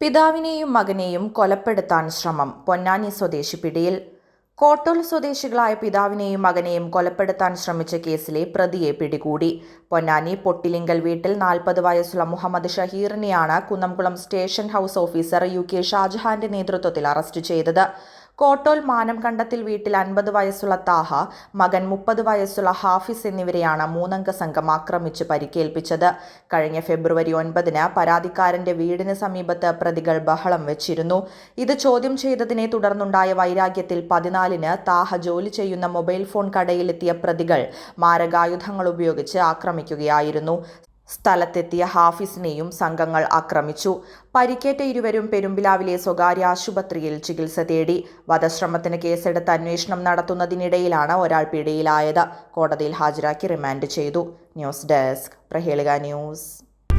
പിതാവിനെയും മകനെയും കൊലപ്പെടുത്താൻ ശ്രമം. പൊന്നാനി സ്വദേശി പിടിയിൽ. കോട്ടൂൽ സ്വദേശികളായ പിതാവിനെയും മകനെയും കൊലപ്പെടുത്താൻ ശ്രമിച്ച കേസിലെ പ്രതിയെ പിടികൂടി. പൊന്നാനി പൊട്ടിലിങ്കൽ വീട്ടിൽ നാൽപ്പത് വയസ്സുള്ള Muhammad ഷഹീറിനെയാണ് Kunnamkulam station house officer U K ഷാജഹാന്റെ നേതൃത്വത്തിൽ അറസ്റ്റ് ചെയ്തത്. കോട്ടോൽ മാനം കണ്ടത്തിൽ വീട്ടിൽ അൻപത് വയസ്സുള്ള താഹ മകൻ മുപ്പത് വയസ്സുള്ള ഹാഫിസ് എന്നിവരെയാണ് മൂന്നംഗ സംഘം ആക്രമിച്ച് പരിക്കേൽപ്പിച്ചത്. കഴിഞ്ഞ ഫെബ്രുവരി ഒൻപതിന് പരാതിക്കാരന്റെ വീടിന് സമീപത്ത് പ്രതികൾ ബഹളം വെച്ചിരുന്നു. ഇത് ചോദ്യം ചെയ്തതിനെ തുടർന്നുണ്ടായ വൈരാഗ്യത്തിൽ പതിനാലിന് താഹ ജോലി ചെയ്യുന്ന മൊബൈൽ ഫോൺ കടയിലെത്തിയ പ്രതികൾ മാരകായുധങ്ങൾ ഉപയോഗിച്ച് ആക്രമിക്കുകയായിരുന്നു. സ്ഥലത്തെത്തിയ ഹാഫിസിനെയും സംഘങ്ങൾ ആക്രമിച്ചു. പരിക്കേറ്റ ഇരുവരും പെരുമ്പിലാവിലെ സ്വകാര്യ ആശുപത്രിയിൽ ചികിത്സ തേടി. വധശ്രമത്തിന് കേസെടുത്ത് അന്വേഷണം നടത്തുന്നതിനിടയിലാണ് ഒരാൾ പിടിയിലായത്. കോടതിയിൽ ഹാജരാക്കി റിമാൻഡ് ചെയ്തു. News desk Prahelika news.